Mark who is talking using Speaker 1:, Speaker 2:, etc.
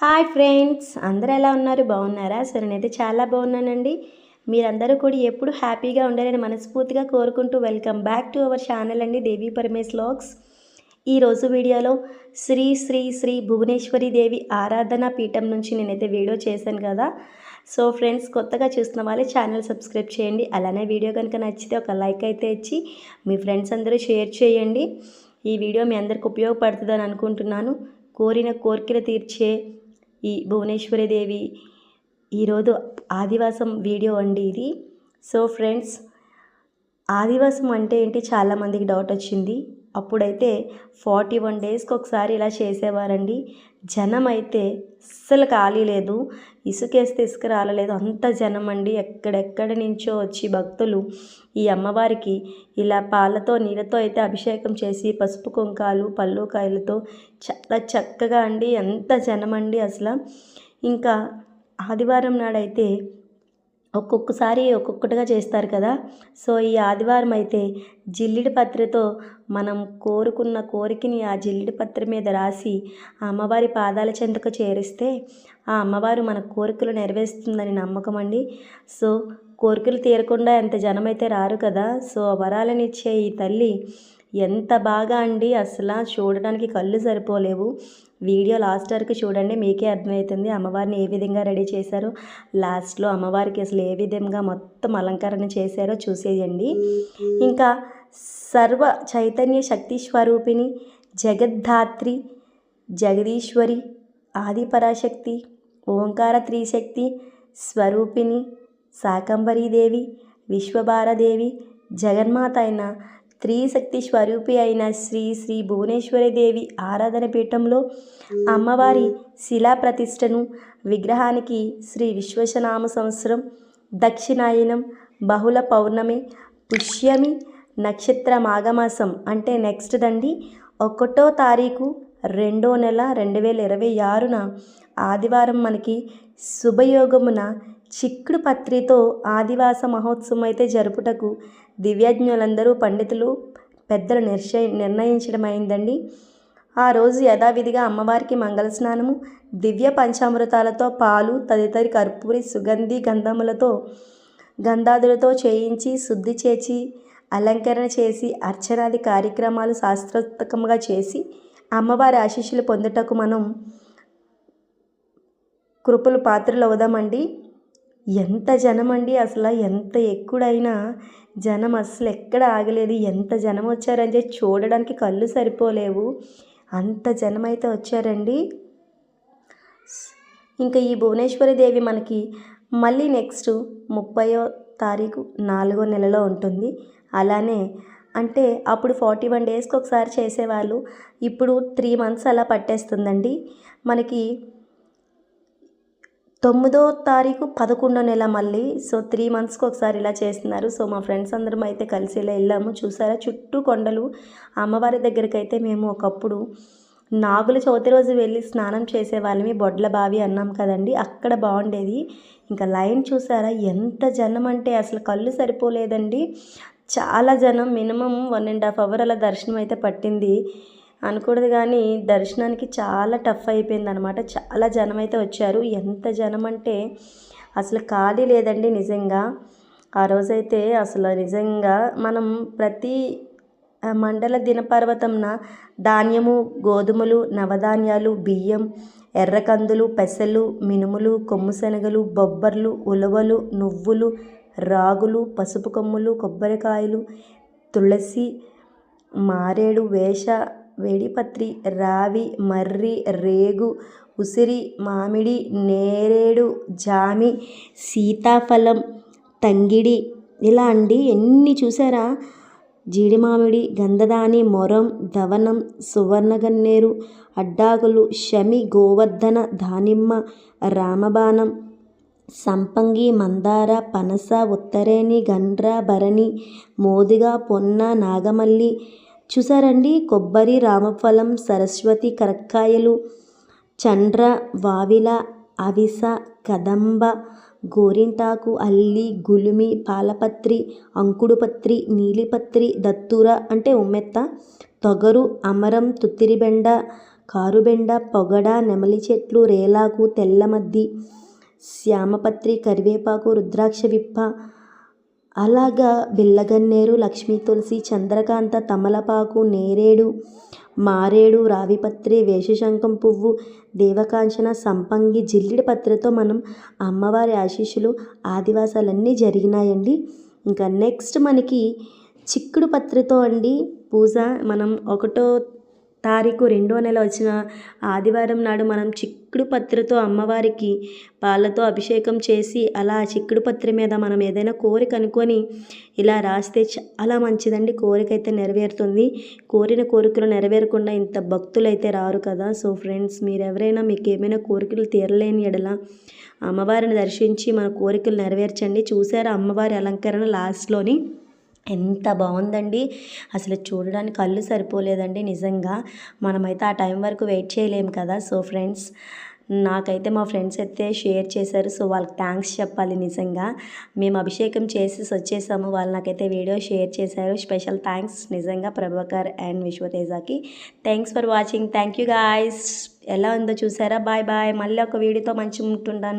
Speaker 1: Hi friends అందరూ ఎలా ఉన్నారు? బాగున్నారా? సో నేనైతే చాలా బాగున్నానండి. మీరందరూ కూడా ఎప్పుడు హ్యాపీగా ఉండాలని మనస్ఫూర్తిగా కోరుకుంటూ welcome back to our channel అండి దేవి పరమేశ్ లాగ్స్ ఈరోజు వీడియోలో శ్రీ శ్రీ శ్రీ భువనేశ్వరి దేవి ఆరాధన పీఠం నుంచి నేనైతే వీడియో చేశాను కదా. సో ఫ్రెండ్స్ కొత్తగా చూస్తున్న వాళ్ళు ఛానల్ సబ్స్క్రైబ్ చేయండి. అలానే వీడియో కనుక నచ్చితే ఒక లైక్ అయితే ఇచ్చి మీ ఫ్రెండ్స్ అందరూ షేర్ చేయండి. ఈ వీడియో మీ అందరికి ఉపయోగపడుతుందని అనుకుంటున్నాను. కోరిన కోరికలు తీర్చే ఈ భువనేశ్వరి దేవి ఈరోజు ఆదివాసం వీడియో అండి ఇది. సో ఫ్రెండ్స్ ఆదివాసం అంటే ఏంటి? చాలామందికి డౌట్ వచ్చింది. అప్పుడైతే ఫార్టీ వన్ డేస్కి ఒకసారి ఇలా చేసేవారండి. జనం అయితే అస్సలు ఖాళీ లేదు. ఇసుకేసి తీసుకురాలలేదు అంత జనం అండి ఎక్కడెక్కడి నుంచో వచ్చి భక్తులు ఈ అమ్మవారికి ఇలా పాలతో నీళ్ళతో అయితే అభిషేకం చేసి పసుపు కుంకాలు పళ్ళు కాయలతో చాలా చక్కగా అండి. ఎంత జనం అండి అసలు. ఇంకా ఆదివారం నాడైతే ఒక్కొక్కసారి ఒక్కొక్కటిగా చేస్తారు కదా. సో ఈ ఆదివారం అయితే జిల్లిడి పత్రతో మనం కోరుకున్న కోరికని ఆ జిల్లిడి పత్ర మీద రాసి ఆ అమ్మవారి పాదాల చెంతకు చేరిస్తే ఆ అమ్మవారు మన కోరికలు నెరవేరుస్తుందని నమ్మకం అండి. సో కోరికలు తీరకుండా ఎంత జనమైతే రారు కదా. సో వరాలనిచ్చే ఈ తల్లి ఎంత బాగా అండి అసలు చూడడానికి కళ్ళు సరిపోలేవు. వీడియో లాస్ట్ వరకు చూడండి మీకే అర్థమవుతుంది అమ్మవారిని ఏ విధంగా రెడీ చేశారో. లాస్ట్లో అమ్మవారికి అసలు ఏ విధంగా మొత్తం అలంకరణ చేశారో చూసేయండి. ఇంకా సర్వ చైతన్య శక్తి స్వరూపిణి జగద్ధాత్రి జగదీశ్వరి ఆదిపరాశక్తి ఓంకార త్రిశక్తి స్వరూపిణి శాకంబరీదేవి విశ్వభారదేవి జగన్మాత అయిన త్రిశక్తి స్వరూపి అయిన శ్రీ శ్రీ భువనేశ్వరి దేవి ఆరాధన పీఠంలో అమ్మవారి శిలా ప్రతిష్టను విగ్రహానికి శ్రీ విశ్వశనామ సంవత్సరం దక్షిణాయనం బహుళ పౌర్ణమి పుష్యమి నక్షత్ర మాఘమాసం అంటే నెక్స్ట్ దండి ఒకటో తారీఖు రెండో నెల రెండు వేల ఇరవై ఆరున ఆదివారం మనకి శుభయోగమున చిక్కుడు పత్రితో ఆదివాస మహోత్సవం అయితే జరుపుటకు దివ్యజ్ఞులందరూ పండితులు పెద్దలు నిర్చయ నిర్ణయించడం అయిందండి ఆ రోజు యథావిధిగా అమ్మవారికి మంగళ స్నానము దివ్య పంచామృతాలతో పాలు తదితరి కర్పూరి సుగంధి గంధములతో గంధాదులతో చేయించి శుద్ధి చేసి అలంకరణ చేసి అర్చనాది కార్యక్రమాలు శాస్త్రోత్తకంగా చేసి అమ్మవారి ఆశీస్సులు పొందుటకు మనం కృపలు పాత్రలు అవుదామండి ఎంత జనం అండి అసలు? ఎంత ఎక్కుడైనా జనం అసలు ఎక్కడ ఆగలేదు. ఎంత జనం వచ్చారని చెప్పి చూడడానికి కళ్ళు సరిపోలేవు. అంత జనం అయితే వచ్చారండి. ఇంకా ఈ భువనేశ్వరి దేవి మనకి మళ్ళీ నెక్స్ట్ ముప్పయో తారీఖు నాలుగో నెలలో ఉంటుంది. అలానే అంటే అప్పుడు ఫార్టీ వన్ డేస్కి ఒకసారి చేసేవాళ్ళు. ఇప్పుడు త్రీ మంత్స్ అలా పట్టేస్తుందండి. మనకి తొమ్మిదో తారీఖు పదకొండో నెల మళ్ళీ. సో త్రీ మంత్స్కి ఒకసారి ఇలా చేస్తున్నారు. సో మా ఫ్రెండ్స్ అందరం అయితే కలిసి ఇలా వెళ్ళాము. చూసారా? చుట్టూ కొండలు. అమ్మవారి దగ్గరికి అయితే మేము ఒకప్పుడు నాగుల చవితి రోజు వెళ్ళి స్నానం చేసేవాళ్ళమి. బొడ్ల బావి అన్నాం కదండి. అక్కడ బాగుండేది ఇంకా లైన్ చూసారా? ఎంత జనం అంటే అసలు కళ్ళు సరిపోలేదండి. చాలా జనం minimum one and half hour అలా దర్శనం అయితే పట్టింది. అనకూడదు కానీ దర్శనానికి చాలా టఫ్ అయిపోయింది అనమాట చాలా జనం అయితే వచ్చారు. ఎంత జనం అంటే అసలు ఖాళీ లేదండి నిజంగా. ఆ రోజైతే అసలు నిజంగా మనం ప్రతి మండల దినపర్వతంన ధాన్యము గోధుమలు నవధాన్యాలు బియ్యం ఎర్రకందులు పెసలు మినుములు కొమ్ముశనగలు బొబ్బర్లు ఉలవలు నువ్వులు రాగులు పసుపు కొమ్ములు కొబ్బరికాయలు తులసి మారేడు వేష వేడిపత్రి రావి మర్రి రేగు ఉసిరి మామిడి నేరేడు జామి సీతాఫలం తంగిడి ఇలా అండి. ఎన్ని చూసారా? జీడి మామిడి గంధదాని మొరం దవనం సువర్ణగన్నేరు అడ్డాకులు శమి గోవర్ధన దానిమ్మ రామబాణం సంపంగి మందార పనస ఉత్తరేణి గండ్ర భరణి మోదిగా పొన్న నాగమల్లి చూసారండి? కొబ్బరి రామఫలం సరస్వతి కరక్కాయలు చండ్ర వావిల అవిస కదంబ గోరింటాకు అల్లి గులిమి పాలపత్రి అంకుడుపత్రి నీలిపత్రి దత్తూర అంటే ఉమ్మెత్త తొగరు అమరం తుత్తిరిబెండ కారుబెండ పొగడ నెమలి చెట్లు రేలాకు తెల్లమద్ది శ్యామపత్రి కరివేపాకు రుద్రాక్ష విప్ప అలాగా బిల్లగన్నేరు లక్ష్మీ తులసి చంద్రకాంత తమలపాకు నేరేడు మారేడు రావిపత్రి వేషశంఖం పువ్వు దేవకాంచన సంపంగి జిల్లిడి పత్రితో మనం అమ్మవారి ఆశీస్సులు ఆదివాసాలన్నీ జరిగినాయండి. ఇంకా నెక్స్ట్ మనకి చిక్కుడు పత్రితో అండి. పూజ మనం ఒకటో తారీఖు రెండో నెల వచ్చిన ఆదివారం నాడు మనం చిక్కుడు పత్రితో అమ్మవారికి పాలతో అభిషేకం చేసి అలా చిక్కుడు పత్రి మీద మనం ఏదైనా కోరిక అనుకొని ఇలా రాస్తే చాలా మంచిదండి. కోరిక అయితే నెరవేరుతుంది. కోరిన కోరికలు నెరవేరకుండా ఇంత భక్తులు అయితే రారు కదా. సో ఫ్రెండ్స్ మీరు ఎవరైనా మీకు ఏమైనా కోరికలు తీరలేని ఎడల అమ్మవారిని దర్శించి మన కోరికలు నెరవేర్చండి. చూసారా అమ్మవారి అలంకరణ లాస్ట్లోని? ఎంత బాగుందండి. అసలు చూడడానికి కళ్ళు సరిపోలేదండి నిజంగా. మనమైతే ఆ టైం వరకు వెయిట్ చేయలేము కదా. సో ఫ్రెండ్స్ నాకైతే మా ఫ్రెండ్స్ అయితే షేర్ చేశారు. సో వాళ్ళకి థ్యాంక్స్ చెప్పాలి నిజంగా. మేము అభిషేకం చేసి వచ్చేసాము. వాళ్ళు నాకైతే వీడియో షేర్ చేశారు. స్పెషల్ థ్యాంక్స్ నిజంగా Prabhakar and విశ్వతేజకి. Thanks for watching. Thank you guys. ఎలా ఉందో చూసారా? Bye bye. మళ్ళీ ఒక వీడియోతో మంచిగా ఉంటుంటాను